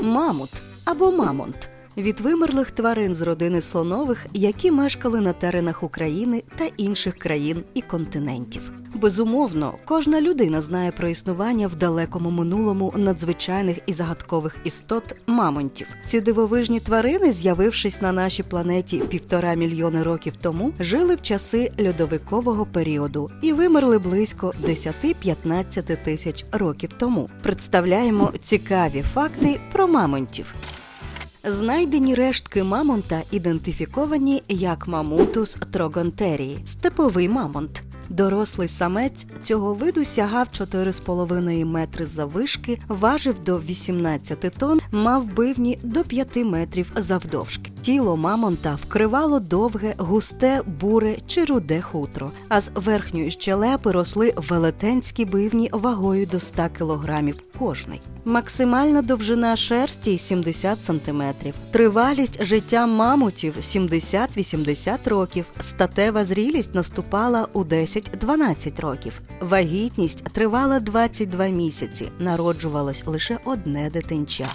Мамут або мамонт від вимерлих тварин з родини слонових, які мешкали на теренах України та інших країн і континентів. Безумовно, кожна людина знає про існування в далекому минулому надзвичайних і загадкових істот мамонтів. Ці дивовижні тварини, з'явившись на нашій планеті півтора мільйони років тому, жили в часи льодовикового періоду і вимерли близько 10-15 тисяч років тому. Представляємо цікаві факти про мамонтів. Знайдені рештки мамонта ідентифіковані як мамутус трогонтерії – степовий мамонт. Дорослий самець цього виду сягав 4,5 метри заввишки, важив до 18 тонн, мав бивні до 5 метрів завдовжки. Тіло мамонта вкривало довге, густе, буре чи руде хутро, а з верхньої щелепи росли велетенські бивні вагою до 100 кілограмів кожний. Максимальна довжина шерсті 70 сантиметрів. Тривалість життя мамутів 70-80 років. Статева зрілість наступала у 10-12 років. Вагітність тривала 22 місяці. Народжувалось лише одне дитинча.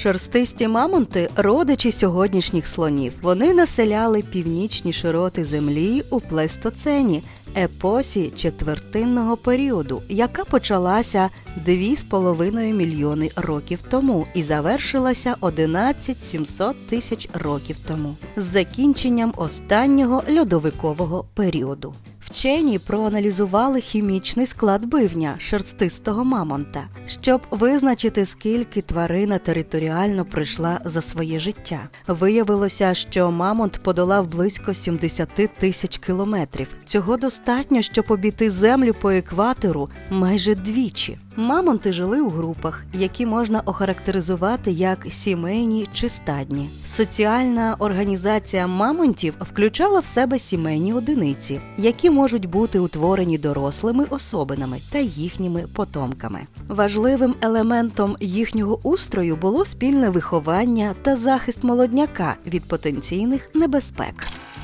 Шерстисті мамонти родичі сьогоднішніх слонів. Вони населяли північні широти землі у плейстоцені, епосі четвертинного періоду, яка почалася 2,5 мільйони років тому і завершилася 11 700 тисяч років тому з закінченням останнього льодовикового періоду. Вчені проаналізували хімічний склад бивня шерстистого мамонта, щоб визначити, скільки тварина територіально прийшла за своє життя. Виявилося, що мамонт подолав близько 70 тисяч кілометрів. Цього достатньо, щоб обійти землю по екватору майже двічі. Мамонти жили у групах, які можна охарактеризувати як сімейні чи стадні. Соціальна організація мамонтів включала в себе сімейні одиниці, які можуть бути утворені дорослими особинами та їхніми потомками. Важливим елементом їхнього устрою було спільне виховання та захист молодняка від потенційних небезпек.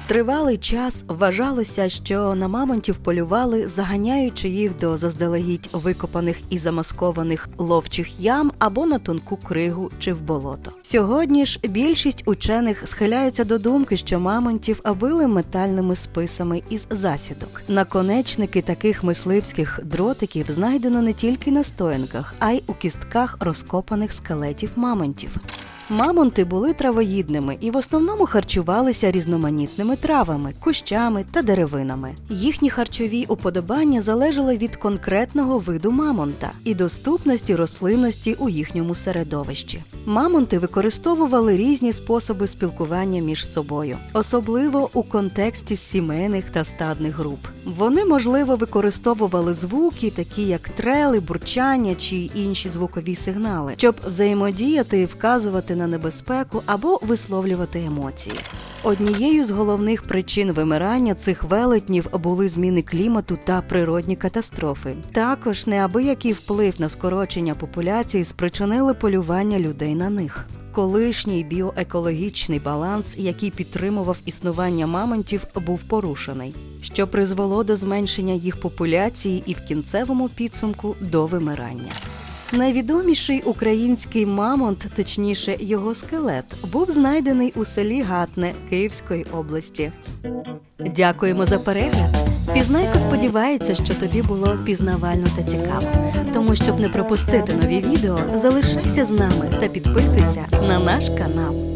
Тривалий час вважалося, що на мамонтів полювали, заганяючи їх до заздалегідь викопаних і замаскованих ловчих ям або на тонку кригу чи в болото. Сьогодні ж більшість учених схиляються до думки, що мамонтів били метальними списами із засідок. Наконечники таких мисливських дротиків знайдено не тільки на стоянках, а й у кістках розкопаних скелетів мамонтів. Мамонти були травоїдними і в основному харчувалися різноманітними травами, кущами та деревинами. Їхні харчові уподобання залежали від конкретного виду мамонта і доступності рослинності у їхньому середовищі. Мамонти використовували різні способи спілкування між собою, особливо у контексті сімейних та стадних груп. Вони, можливо, використовували звуки, такі як трели, бурчання чи інші звукові сигнали, щоб взаємодіяти і вказувати на небезпеку або висловлювати емоції. Однією з головних причин вимирання цих велетнів були зміни клімату та природні катастрофи. Також неабиякий вплив на скорочення популяції спричинили полювання людей на них. Колишній біоекологічний баланс, який підтримував існування мамонтів, був порушений, що призвело до зменшення їх популяції і в кінцевому підсумку до вимирання. Найвідоміший український мамонт, точніше його скелет, був знайдений у селі Гатне Київської області. Дякуємо за перегляд. Пізнайко сподівається, що тобі було пізнавально та цікаво. Тому, щоб не пропустити нові відео, залишайся з нами та підписуйся на наш канал.